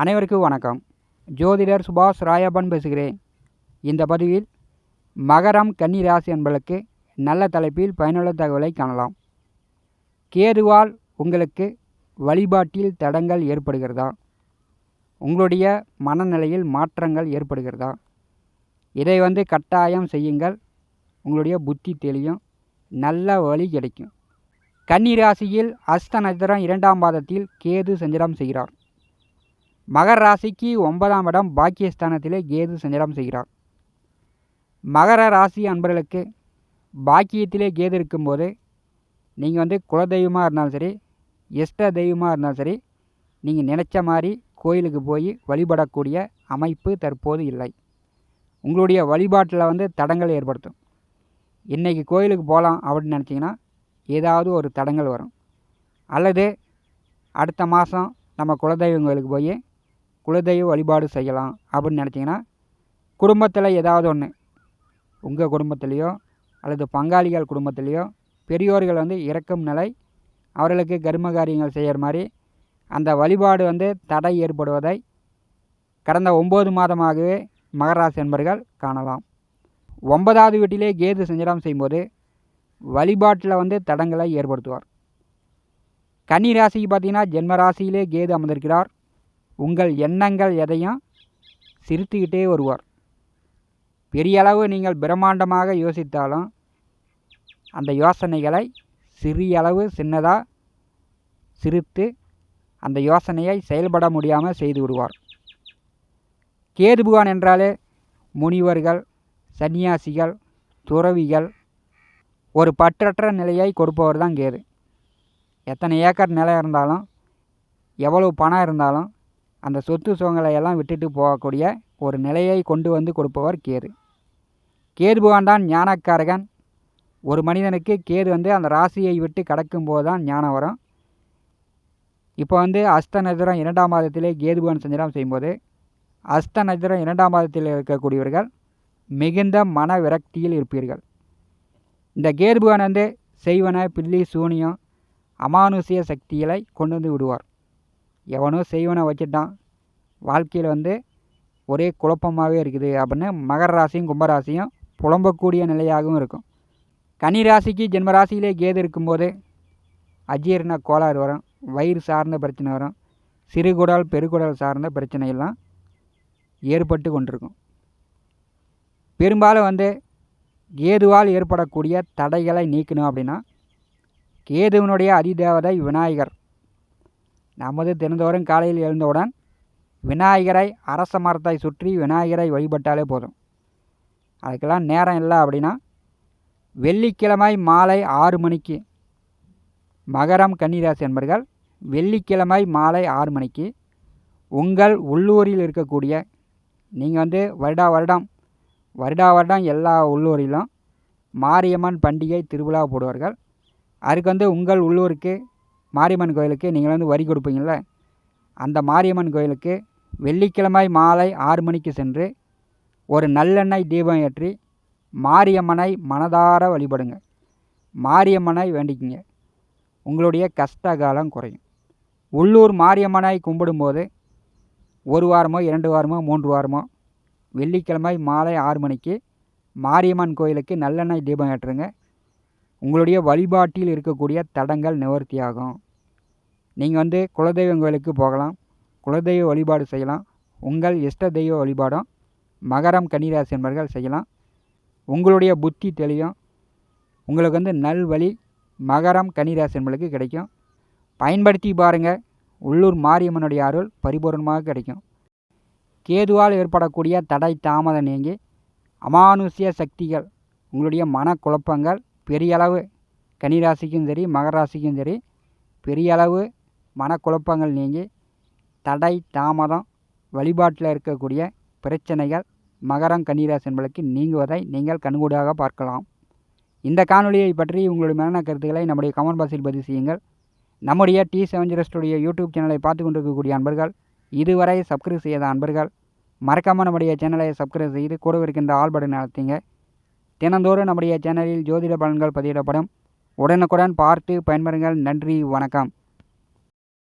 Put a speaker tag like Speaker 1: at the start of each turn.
Speaker 1: அனைவருக்கும் வணக்கம். ஜோதிடர் சுபாஷ் ராயப்பன் பேசுகிறேன். இந்த பதிவில் மகரம் கன்னி ராசி என்பதற்கு நல்ல தலைப்பில் பயனுள்ள தகவலை காணலாம். கேதுவால் உங்களுக்கு வழிபாட்டில் தடங்கள் ஏற்படுகிறதா? உங்களுடைய மனநிலையில் மாற்றங்கள் ஏற்படுகிறதா? இதை வந்து கட்டாயம் செய்யுங்கள். உங்களுடைய புத்தி தெளியும். நல்ல வழி கிடைக்கும். கன்னி ராசியில் அஸ்த நட்சத்திரம் இரண்டாம் பாதத்தில் கேது சஞ்சலம் செய்கிறார். மகர ராசிக்கு ஒன்பதாம் இடம் பாக்கியஸ்தானத்திலே கேது சஞ்சலம் செய்கிறார். மகர ராசி அன்பர்களுக்கு பாக்கியத்திலே கேது இருக்கும்போது நீங்கள் வந்து குலதெய்வமாக இருந்தாலும் சரி இஷ்ட தெய்வமாக இருந்தாலும் சரி நீங்கள் நினச்ச மாதிரி கோயிலுக்கு போய் வழிபடக்கூடிய அமைப்பு தற்போது இல்லை. உங்களுடைய வழிபாட்டில் வந்து தடங்கள் ஏற்படுத்தும். இன்றைக்கி கோயிலுக்கு போகலாம் அப்படின்னு நினச்சிங்கன்னா ஏதாவது ஒரு தடங்கள் வரும். அல்லது அடுத்த மாதம் நம்ம குலதெய்வம் கோயிலுக்கு போய் குலதெய்வ வழிபாடு செய்யலாம் அப்படின்னு நினச்சிங்கன்னா குடும்பத்தில் ஏதாவது ஒன்று உங்கள் குடும்பத்துலேயோ அல்லது பங்காளிகள் குடும்பத்துலேயோ பெரியோர்கள் வந்து இறக்கும் நிலை அவர்களுக்கு கர்ம காரியங்கள் செய்கிற மாதிரி அந்த வழிபாடு வந்து தடை ஏற்படுவதை கடந்த ஒம்பது மாதமாகவே மகராசி என்பர்கள் காணலாம். ஒன்பதாவது வீட்டிலே கேது சஞ்சலம் செய்யும்போது வழிபாட்டில் வந்து தடங்களை ஏற்படுத்துவார். கன்னி ராசிக்கு பார்த்தீங்கன்னா ஜென்ம ராசியிலே கேது அமர்ந்திருக்கிறார். உங்கள் எண்ணங்கள் எதையும் சிரித்துக்கிட்டே வருவார். பெரிய அளவு நீங்கள் பிரம்மாண்டமாக யோசித்தாலும் அந்த யோசனைகளை சிறிய அளவு சின்னதாக சிரித்து அந்த யோசனையை செயல்பட முடியாமல் செய்து விடுவார். கேது புகான் என்றாலே முனிவர்கள் சன்னியாசிகள் துறவிகள் ஒரு பற்றற்ற நிலையை கொடுப்பவர் தான் கேது. எத்தனை ஏக்கர் நிலம் இருந்தாலும் எவ்வளவு பணம் இருந்தாலும் அந்த சொத்து சுகங்களை எல்லாம் விட்டுட்டு போகக்கூடிய ஒரு நிலையை கொண்டு வந்து கொடுப்பவர் கேது. கேது பகவான் தான் ஞானக்காரகன். ஒரு மனிதனுக்கு கேது வந்து அந்த ராசியை விட்டு கடக்கும்போது தான் ஞானம் வரும். இப்போ வந்து அஸ்த நதிரம் இரண்டாம் மாதத்திலே கேது பகவான் சஞ்சலம் செய்யும்போது அஸ்த நதிரம் இரண்டாம் மாதத்தில் இருக்கக்கூடியவர்கள் மிகுந்த மன விரக்தியில் இருப்பீர்கள். இந்த கேது பகவான் வந்து செய்வன பில்லி சூனியம் அமானுஷிய சக்திகளை கொண்டு வந்து விடுவார். எவனோ செய்வனை வச்சுட்டான். வாழ்க்கையில் வந்து ஒரே குழப்பமாகவே இருக்குது. அப்படின்னு மகர ராசியும் கும்பராசியும் புலம்பக்கூடிய நிலையாகவும் இருக்கும். கன்னி ராசிக்கு ஜென்ம ராசியிலே கேது இருக்கும்போது அஜீரண கோளாறு வரும். வயிறு சார்ந்த பிரச்சனை வரும். சிறுகுடல் பெருகுடல் சார்ந்த பிரச்சனையெல்லாம் ஏற்பட்டு கொண்டிருக்கும். பெரும்பாலும் வந்து கேதுவால் ஏற்படக்கூடிய தடைகளை நீக்கணும் அப்படின்னா கேதுவனுடைய அதிதேவதை விநாயகர் நமது தினந்தோறும் காலையில் எழுந்தவுடன் விநாயகரை அரச மரத்தை சுற்றி விநாயகரை வழிபட்டாலே போதும். அதுக்கெல்லாம் நேரம் இல்லை அப்படின்னா வெள்ளிக்கிழமை மாலை ஆறு மணிக்கு மகரம் கன்னிராசி என்பர்கள் வெள்ளிக்கிழமை மாலை ஆறு மணிக்கு உங்கள் உள்ளூரில் இருக்கக்கூடிய நீங்கள் வந்து வருடா வருடம் வருடா வருடம் எல்லா உள்ளூரிலும் மாரியம்மன் பண்டிகை திருவிழா போடுவார்கள். அதுக்கு வந்து உங்கள் உள்ளூருக்கு மாரியம்மன் கோயிலுக்கு நீங்கள் வந்து வரி கொடுப்பீங்கள அந்த மாரியம்மன் கோயிலுக்கு வெள்ளிக்கிழமை மாலை ஆறு மணிக்கு சென்று ஒரு நல்லெண்ணெய் தீபம் ஏற்றி மாரியம்மனை மனதார வழிபடுங்க. மாரியம்மனை வேண்டிக்குங்க. உங்களுடைய கஷ்ட காலம் குறையும். உள்ளூர் மாரியம்மனை கும்பிடும்போது ஒரு வாரமோ இரண்டு வாரமோ மூன்று வாரமோ வெள்ளிக்கிழமை மாலை ஆறு மணிக்கு மாரியம்மன் கோயிலுக்கு நல்லெண்ணெய் தீபம் ஏற்றுங்க. உங்களுடைய வழிபாட்டில் இருக்கக்கூடிய தடங்கள் நிவர்த்தியாகும். நீங்கள் வந்து குலதெய்வம் கோயிலுக்கு போகலாம். குலதெய்வ வழிபாடு செய்யலாம். உங்கள் இஷ்ட தெய்வ வழிபாடும் மகரம் கன்னிராசி என்பர்கள் செய்யலாம். உங்களுடைய புத்தி தெளியும். உங்களுக்கு வந்து நல்வழி மகரம் கன்னிராசி என்பளுக்கு கிடைக்கும். பயன்படுத்தி பாருங்கள் உள்ளூர் மாரியம்மனுடைய அருள் பரிபூர்ணமாக கிடைக்கும். கேதுவால் ஏற்படக்கூடிய தடை தாமதம் நீங்கி அமானுஷ்ய சக்திகள் உங்களுடைய மனக்குழப்பங்கள் பெரிய அளவு கன்னிராசிக்கும் சரி மகராசிக்கும் சரி பெரிய அளவு மனக்குழப்பங்கள் நீங்கி தடை தாமதம் வழிபாட்டில் இருக்கக்கூடிய பிரச்சனைகள் மகரம் கன்னிராசி நீங்குவதை நீங்கள் கண்கூடாக பார்க்கலாம். இந்த காணொலியை பற்றி உங்களுடைய மரண கருத்துக்களை நம்முடைய கமெண்ட் பாக்ஸில் பதிவு செய்யுங்கள். நம்முடைய T seven zero studio YouTube சேனலை பார்த்து கொண்டிருக்கக்கூடிய அன்பர்கள் இதுவரை சப்ஸ்கிரைப் செய்யாத அன்பர்கள் மறக்காமல் நம்முடைய சேனலை சப்ஸ்கிரைப் செய்து கூட இருக்கின்ற ஆல் பட்டன் தினந்தோறும் நம்முடைய சேனலில் ஜோதிட பலன்கள் பதிவிடப்படும். உடனுக்குடன் பார்த்து பயன்பெறுங்கள். நன்றி வணக்கம்.